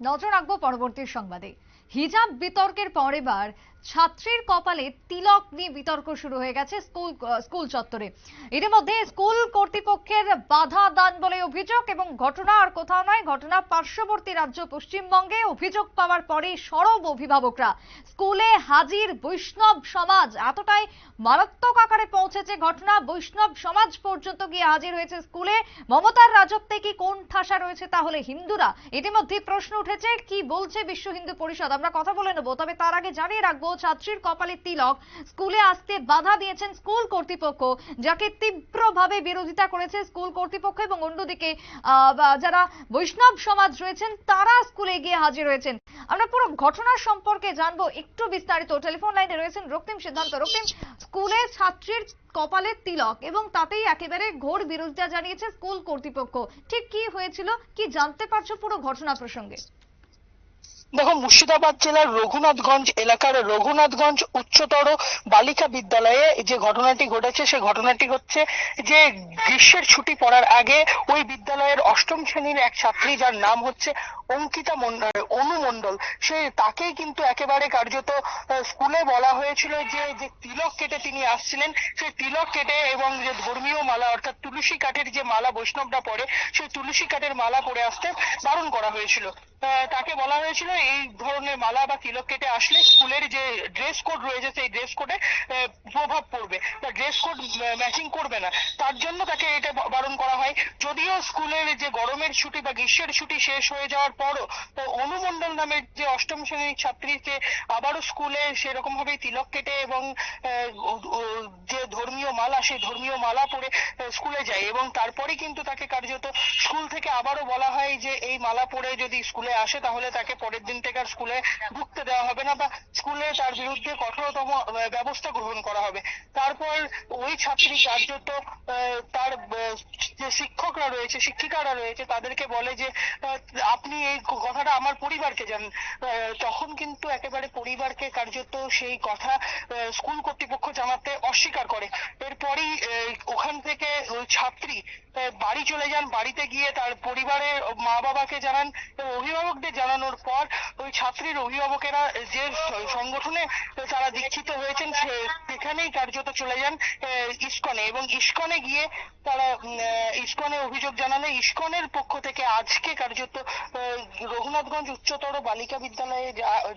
নজর রাখব পরবর্তী সংবাদে। হিজাব বিতর্কের পর এবার ছাত্রীর কপালে তিলক নিয়ে বিতর্ক শুরু হয়ে গেছে স্কুল স্কুল চত্বরে। এর মধ্যে স্কুল কর্তৃপক্ষের বাধা দান বলে অভিযোগ এবং ঘটনা আর কোথাও নয়, ঘটনা পার্শ্ববর্তী রাজ্য পশ্চিমবঙ্গে অভিযোগ পাওয়ার পরে সরব অভিভাবকরা। স্কুলে হাজির বৈষ্ণব সমাজ, এতটাই মারাত্মক আকারে পৌঁছেছে ঘটনা। বৈষ্ণব সমাজ পর্যন্ত গিয়ে হাজির হয়েছে স্কুলে। মমতার রাজত্বে কি কোন ঠাসা রয়েছে তাহলে হিন্দুরা? ইতিমধ্যে প্রশ্ন উঠেছে, কি বলছে বিশ্ব হিন্দু পরিষদ? আমরা কথা বলে নেব, তবে তার আগে জানিয়ে রাখব ছাত্রীর কপালে তিলক স্কুলে আসতে বাধা দিয়েছেন স্কুল কর্তৃপক্ষ, যাকে তীব্রভাবে বিরোধিতা করেছে স্কুল কর্তৃপক্ষ এবং অন্যদিকে যারা বৈষ্ণব সমাজ রয়েছেন তারা স্কুলে গিয়ে হাজির হয়েছেন। আমরা পুরো ঘটনার সম্পর্কে জানব একটু বিস্তারিত। টেলিফোন লাইনে রয়েছেন রক্তিম সিদ্ধান্ত। রক্তিম, স্কুলে ছাত্রীর কপালে তিলক এবং তাতেই একেবারে ঘোর বিরোধিতা জানিয়েছে স্কুল কর্তৃপক্ষ। ঠিক কি হয়েছিল, কি জানতে পারছ পুরো ঘটনা প্রসঙ্গে? দেখো মুর্শিদাবাদ জেলার রঘুনাথগঞ্জ এলাকার রঘুনাথগঞ্জ উচ্চতর বালিকা বিদ্যালয়ে যে ঘটনাটি ঘটেছে, সে ঘটনাটি হচ্ছে যে গ্রীষ্মের ছুটি পড়ার আগে ওই বিদ্যালয়ের অষ্টম শ্রেণির এক ছাত্রী, যার নাম হচ্ছে অঙ্কিতা মন্ডল অনু মন্ডল সে তাকেই কিন্তু একেবারে কার্যত স্কুলে বলা হয়েছিল যে যে তিলক কেটে তিনি আসছিলেন। সেই তিলক কেটে এবং যে ধর্মীয় মালা, অর্থাৎ তুলসী কাঠের যে মালা বৈষ্ণবরা পরে, সেই তুলসী কাঠের মালা পরে আসতে বারণ করা হয়েছিল। তাকে বলা হয়েছিল এই ধরনের মালা বা তিলক কেটে আসলে স্কুলের যে ড্রেস কোড রয়েছে, সেই ড্রেস কোডে প্রভাব ড্রেস কোড ম্যাচিং করবে না। তার জন্য তাকে এটা বারণ করা হয়। যদিও স্কুলের যে গরমের ছুটি বা গ্রীষ্মের ছুটি শেষ হয়ে যাওয়ার পরও অনুমণ্ডল নামের যে অষ্টম শ্রেণির ছাত্রীকে আবারও স্কুলে সেরকম ভাবেই তিলক কেটে এবং যে ধর্মীয় মালা, সেই ধর্মীয় মালা পরে স্কুলে যায় এবং তারপরে কিন্তু তাকে কার্যত স্কুল থেকে আবারও বলা হয় যে, এই মালা পরে যদি স্কুলে আসে, তাহলে তাকে পরের দিন থেকে আর স্কুলে ঢুকতে দেওয়া হবে না বা স্কুলে তার বিরুদ্ধে কঠোরতম ব্যবস্থা গ্রহণ করা হবে। তারপর ওই ছাত্রী কার্যত তার যে শিক্ষকরা রয়েছে শিক্ষিকারা রয়েছে তাদেরকে বলে যে আপনি এই কথাটা আমার পরিবারকে আহ, তখন কিন্তু একেবারে পরিবারকে কার্যত সেই কথা স্কুল কর্তৃপক্ষ জানাতে অস্বীকার করে। এরপরেই ওখান থেকে ওই ছাত্রী বাড়ি চলে যান, বাড়িতে গিয়ে তার পরিবারের মা বাবাকে জানান অভিভাবকদের জানানোর পর ওই ছাত্রীর অভিভাবকেরা যে সংগঠনে তারা দীক্ষিত হয়েছেন সেখানেই কার্যত চলে যান ইসকনে এবং ইসকনে গিয়ে তারা ইসকনে অভিযোগ জানালে ইস্কনের পক্ষ থেকে আজকে কার্যত রঘুনাথগঞ্জ উচ্চতর বালিকা বিদ্যালয়ে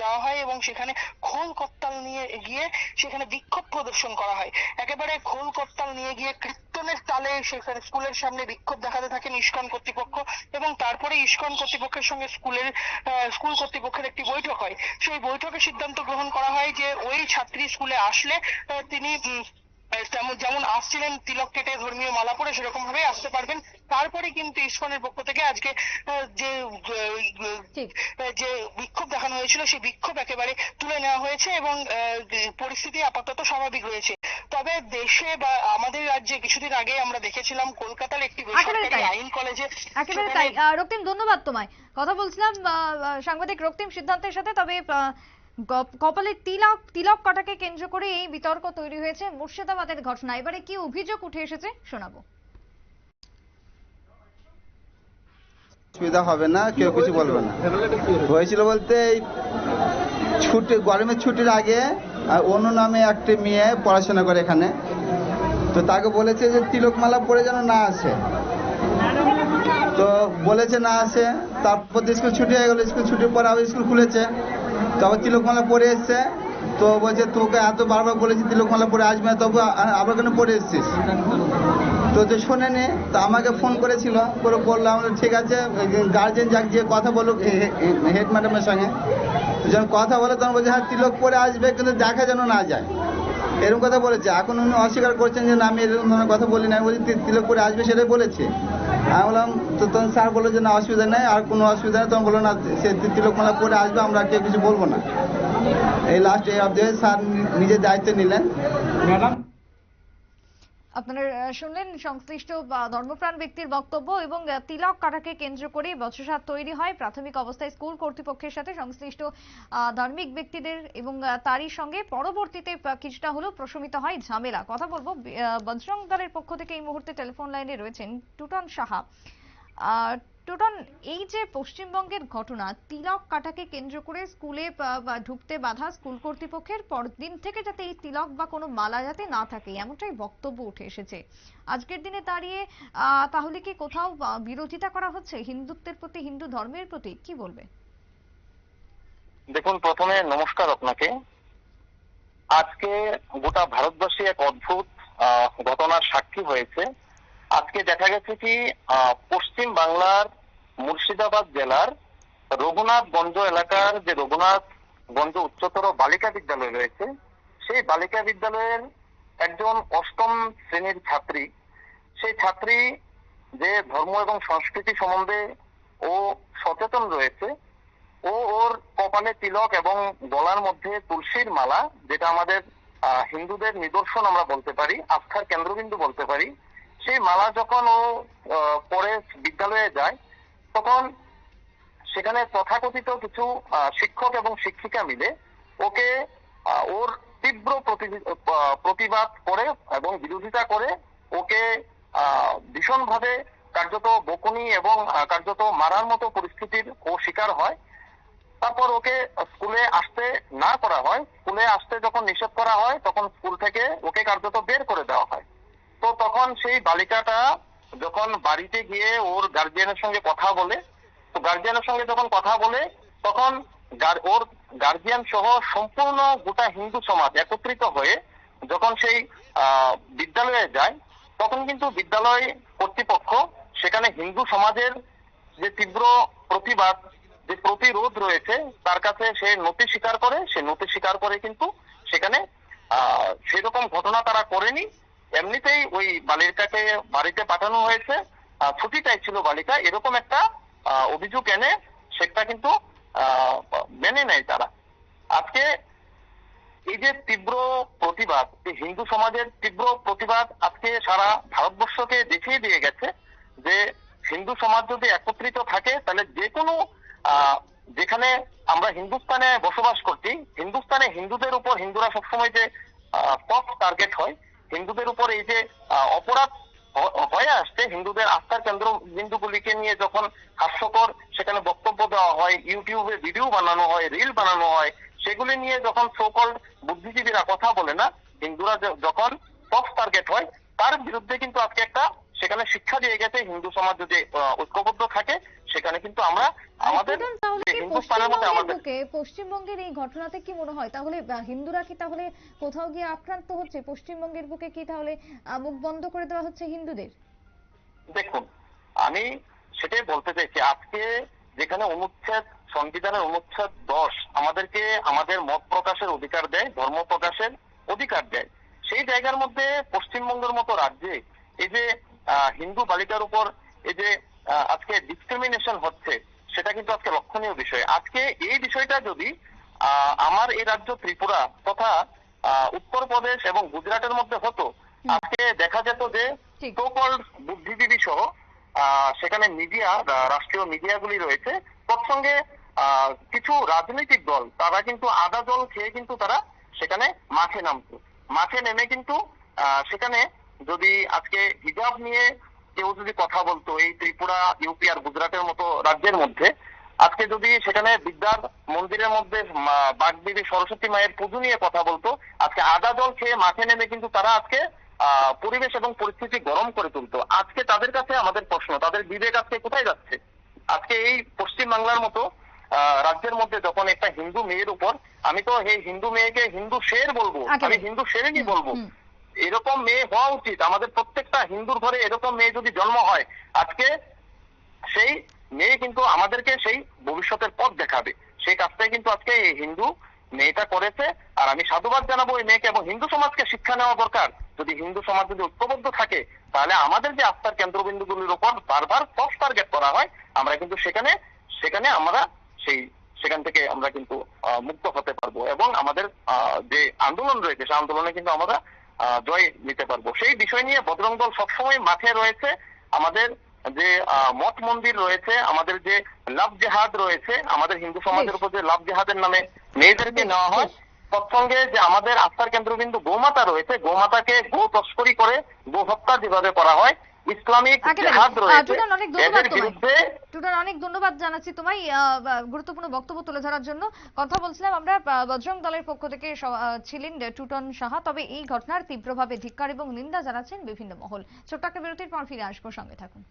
যাওয়া হয় এবং সেখানে খোল করতাল নিয়ে গিয়ে সেখানে বিক্ষোভ প্রদর্শন করা হয়। একেবারে খোল করতাল নিয়ে গিয়ে কীর্তনের তালে সেখানে স্কুলের সামনে বিক্ষোভ দেখাতে থাকেন ইস্কন কর্তৃপক্ষ এবং তারপরে ইস্কন কর্তৃপক্ষের সঙ্গে স্কুলের স্কুল কর্তৃপক্ষের একটি বৈঠক হয়। সেই বৈঠকে সিদ্ধান্ত গ্রহণ করা হয় যে ওই ছাত্রী স্কুলে আসলে তিনি তেমন যেমন আসছিলেন তিলক কেটে ধর্মীয় মালা পরে সেরকম ভাবেই আসতে পারবেন। তারপরে কিন্তু ইসকনের পক্ষ থেকে আজকে যে যে বিক্ষোভ দেখানো হয়েছিল সেই বিক্ষোভ একেবারে তুলে নেওয়া হয়েছে এবং আহ, পরিস্থিতি আপাতত স্বাভাবিক রয়েছে। তবে দেশে বা আমাদের রাজ্যে কিছুদিন আগে আমরা দেখেছিলাম কলকাতার একটি বেসরকারি আইন কলেজে একেবারে তাই। রক্তিম ধন্যবাদ তোমায়। কথা বলছিলাম সাংবাদিক রক্তিম সিদ্ধান্তের সাথে তবে কপালে তিলক তিলক কাটাকে কেন্দ্র করে এই বিতর্ক তৈরি হয়েছে মুর্শিদাবাদের ঘটনা। এবারে কি অভিযোগ উঠে এসেছে শোনাবো। অসুবিধা হবে না কেউ কিছু বলবে না। হয়েছিল বলতে এই ছুটি গরমের ছুটির আগে আর অন্য নামে একটি মেয়ে পড়াশোনা করে এখানে। তো তাকে বলেছে যে তিলকমালা পরে যেন না আসে। তো বলেছে না আসে, তারপর স্কুল ছুটি হয়ে গেলো, স্কুল ছুটির পর আবার স্কুল খুলেছে। তারপর তিলকমালা পরে এসছে। তো বলছে, তোকে এত বারবার বলেছি তিলকমালা পরে আসবে না, তবু আবার কেন পরে এসছিস? তো যে শোনেনি তো আমাকে ফোন করেছিল, করে বললাম ঠিক আছে গার্জেন যাক যে কথা বলুক হেড ম্যাডামের সঙ্গে। যখন কথা বলে, তখন বলছে হ্যাঁ তিলক পরে আসবে, কিন্তু দেখা যেন না যায়। এরকম কথা বলেছে। এখন উনি অস্বীকার করছেন যে, না, আমি এরকম ধরনের কথা বলি না। আমি বলছি তিলক পরে আসবে সেটাই বলেছে। আমি বললাম, তো তখন স্যার বলল যে, না, অসুবিধা নেই, আর কোনো অসুবিধা নেই। তখন বলল, না, সে তিলক তিলকমালা পরে আসবে, আমরা কেউ কিছু বলব না। এই লাস্ট এই অব্দি স্যার নিজের দায়িত্ব নিলেন। আপনারা শুনলেন সংশ্লিষ্ট ধর্মপ্রাণ ব্যক্তির বক্তব্য এবং তিলক কাটাকে কেন্দ্র করে বচসা তৈরি হয় প্রাথমিক অবস্থায় স্কুল কর্তৃপক্ষের সাথে সংশ্লিষ্ট ধার্মিক ব্যক্তিদের এবং তারই সঙ্গে পরবর্তীতে কিছুটা হলেও প্রশমিত হয় ঝামেলা। কথা বলব বজরং দলের পক্ষ থেকে এই মুহূর্তে টেলিফোন লাইনে রয়েছেন টুটন সাহা। টোটন, এই যে পশ্চিমবঙ্গের ঘটনা, তিলক কাটাকে কেন্দ্র করে স্কুলে ঢুকতে বাধা স্কুল কর্তৃপক্ষের পরদিন থেকে যাতে এই তিলক বা কোনো মালা যাতে না থাকে, এমনটাই বক্তব্য উঠে এসেছে। আজকের দিনে দাঁড়িয়ে তাহলে কি কোথাও বিরোধিতা করা হচ্ছে? হিন্দুত্বের প্রতি, হিন্দু ধর্মের প্রতি, কি বলবে? দেখুন, প্রথমে নমস্কার আপনাকে। আজকে গোটা ভারতবর্ষে এক অদ্ভুত ঘটনার সাক্ষী হয়েছে। আজকে দেখা গেছে কি পশ্চিম বাংলার মুর্শিদাবাদ জেলার রঘুনাথগঞ্জ এলাকার যে রঘুনাথগঞ্জ উচ্চতর বালিকা বিদ্যালয় রয়েছে, সেই বালিকা বিদ্যালয়ের একজন অষ্টম শ্রেণির ছাত্রী, সেই ছাত্রী যে ধর্ম এবং সংস্কৃতি সম্বন্ধে ও সচেতন রয়েছে, ও ওর কপালে তিলক এবং গলার মধ্যে তুলসীর মালা, যেটা আমাদের হিন্দুদের নিদর্শন আমরা বলতে পারি, আস্থার কেন্দ্রবিন্দু বলতে পারি সেই মালা যখন ও পরে বিদ্যালয়ে যায়, তখন সেখানে তথাকথিত কিছু শিক্ষক এবং শিক্ষিকা মিলে ওকে ওর তীব্র প্রতি- প্রতিবাদ করে এবং বিরোধিতা করে ওকে ভীষণভাবে কার্যত বকুনি এবং কার্যত মারার মতো পরিস্থিতির ও শিকার হয়। তারপর ওকে স্কুলে আসতে না করা হয়। স্কুলে আসতে যখন নিষেধ করা হয়, তখন স্কুল থেকে ওকে কার্যত বের করে দেওয়া হয়। তো তখন সেই বালিকাটা যখন বাড়িতে গিয়ে ওর গার্জিয়ানের সঙ্গে কথা বলে, তো গার্জিয়ানের সঙ্গে যখন কথা বলে, তখন ওর গার্জিয়ান সহ সম্পূর্ণ গোটা হিন্দু সমাজ একত্রিত হয়ে যখন সেই বিদ্যালয়ে যায়, তখন কিন্তু বিদ্যালয় কর্তৃপক্ষ সেখানে হিন্দু সমাজের যে তীব্র প্রতিবাদ, যে প্রতিরোধ রয়েছে, তার কাছে সে নথি স্বীকার করে, সে নথি স্বীকার করে কিন্তু সেখানে সেরকম ঘটনা তারা করেনি। এমনিতেই ওই বালিকাকে, বাড়িতে পাঠানো হয়েছে ছুটি চাইছিল বালিকা। এরকম একটা অভিযোগ এনে সেটা কিন্তু মেনে নেয় তারা। আজকে এই যে তীব্র প্রতিবাদ হিন্দু সমাজের তীব্র প্রতিবাদ আজকে সারা ভারতবর্ষকে দেখিয়ে দিয়ে গেছে যে হিন্দু সমাজ যদি একত্রিত থাকে, তাহলে যে কোনো যেখানে আমরা হিন্দুস্তানে বসবাস করছি, হিন্দুস্তানে হিন্দুদের উপর হিন্দুরা সবসময় যে টপ টার্গেট হয় হিন্দুদের উপর এই যে অপরাধ হয়ে আসছে, হিন্দুদের আস্থার কেন্দ্র বিন্দুগুলিকে নিয়ে যখন হাস্যকর সেখানে বক্তব্য দেওয়া হয়, ইউটিউবে ভিডিও বানানো হয়, রিল বানানো হয়, সেগুলি নিয়ে যখন সোকল বুদ্ধিজীবীরা কথা বলে না, হিন্দুরা যখন টপ টার্গেট হয়, তার বিরুদ্ধে কিন্তু আজকে একটা সেখানে শিক্ষা দিয়ে গেছে হিন্দু সমাজ যদি ঐক্যবদ্ধ থাকে সেখানে কিন্তু আমরা আমাদের পশ্চিমবঙ্গের আমাদের পশ্চিমবঙ্গের এই ঘটনাতে কি মনে হয়? তাহলে হিন্দুরা কি তাহলে কোথাও গিয়ে আক্রান্ত হচ্ছে? পশ্চিমবঙ্গের বুকে কি তাহলে মুখ বন্ধ করে দেওয়া হচ্ছে হিন্দুদের? দেখুন আমি সেটাই বলতে চাইছি আজকে যেখানে অনুচ্ছেদ সংবিধানের অনুচ্ছেদ দশ আমাদেরকে আমাদের মত প্রকাশের অধিকার দেয় ধর্ম প্রকাশের অধিকার দেয় সেই জায়গার মধ্যে পশ্চিমবঙ্গের মতো রাজ্যে এই যে হিন্দু বালিকার উপর এই যে আজকে ডিসক্রিমিনেশন হচ্ছে সেটা কিন্তু আজকে লক্ষণীয় বিষয়। আজকে এই বিষয়টা যদি আমার এই রাজ্য ত্রিপুরা তথা উত্তরপ্রদেশ এবং গুজরাটের মধ্যে হতো আজকে দেখা যেত যে। সকল বুদ্ধিজীবী সহ আহ, সেখানে মিডিয়া রাষ্ট্রীয় মিডিয়াগুলি রয়েছে। তৎসঙ্গে আহ, কিছু রাজনৈতিক দল তারা কিন্তু আদা জল খেয়ে কিন্তু তারা সেখানে মাঠে নামতো। মাঠে নেমে কিন্তু আহ, সেখানে যদি আজকে হিজাব নিয়ে কেউ যদি কথা বলতো এই ত্রিপুরা ইউপি আর গুজরাটের মতো রাজ্যের মধ্যে আজকে যদি সেখানে বিদ্যার মন্দিরের মধ্যে বাগদেবী সরস্বতী মায়ের পুজো নিয়ে কথা বলতো আজকে আদা জল খেয়ে মাঠে নেমে কিন্তু তারা আজকে আহ, পরিবেশ এবং পরিস্থিতি গরম করে তুলতো আজকে তাদের কাছে আমাদের প্রশ্ন তাদের বিবেক আজকে কোথায় যাচ্ছে আজকে এই পশ্চিম বাংলার মতো আহ, রাজ্যের মধ্যে যখন একটা হিন্দু মেয়ের উপর আমি তো এই হিন্দু মেয়েকে হিন্দু শের বলব আমি একেবারে। হিন্দু শেরেরই বলব। এরকম মেয়ে হওয়া উচিত। আমাদের প্রত্যেকটা হিন্দুর ঘরে এরকম মেয়ে যদি জন্ম হয়, আজকে সেই মেয়ে কিন্তু আমাদেরকে সেই ভবিষ্যতের পথ দেখাবে। সেই কাজটাই কিন্তু আজকে এই হিন্দু মেয়েটা করেছে। আর আমি সাধুবাদ জানাব এই মেয়েকে এবং হিন্দু সমাজকে শিক্ষা নেওয়া দরকার। যদি হিন্দু সমাজ যদি ঐক্যবদ্ধ থাকে, তাহলে আমাদের যে আস্থার কেন্দ্রবিন্দুগুলির উপর বারবার সফট টার্গেট করা হয়, আমরা কিন্তু সেখানে সেখানে আমরা সেই, সেখান থেকে আমরা কিন্তু মুক্ত হতে পারব। এবং আমাদের যে আন্দোলন রয়েছে, সে আন্দোলনে কিন্তু আমরা জয় নিতে পারব। সেই বিষয় নিয়ে বজরং দল সবসময় মাঠে রয়েছে। আমাদের যে আহ, মঠ মন্দির রয়েছে আমাদের যে লাভ জেহাদ রয়েছে আমাদের হিন্দু সমাজের উপর যে লাভ জেহাদের নামে মেয়েদেরকে নেওয়া হয় তৎসঙ্গে যে আমাদের আস্থার কেন্দ্রবিন্দু গোমাতা রয়েছে গোমাতাকে গো তস্করি করে গো হত্যা যেভাবে করা হয় ইসলামিক জিহাদ রয়েছে। অনেক ধন্যবাদ বিরুদ্ধে টুটার অনেক ধন্যবাদ জানাচ্ছি তোমায় আহ, গুরুত্বপূর্ণ বক্তব্য তুলে ধরার জন্য। কথা বলছিলাম আমরা বজরং দলের পক্ষ থেকে ছিলেন টুটন সাহা। তবে এই ঘটনার তীব্রভাবে ধিক্কার এবং নিন্দা জানাচ্ছেন বিভিন্ন মহল। ছোট্ট একটা বিরতির পর ফিরে আসব সঙ্গে থাকুন।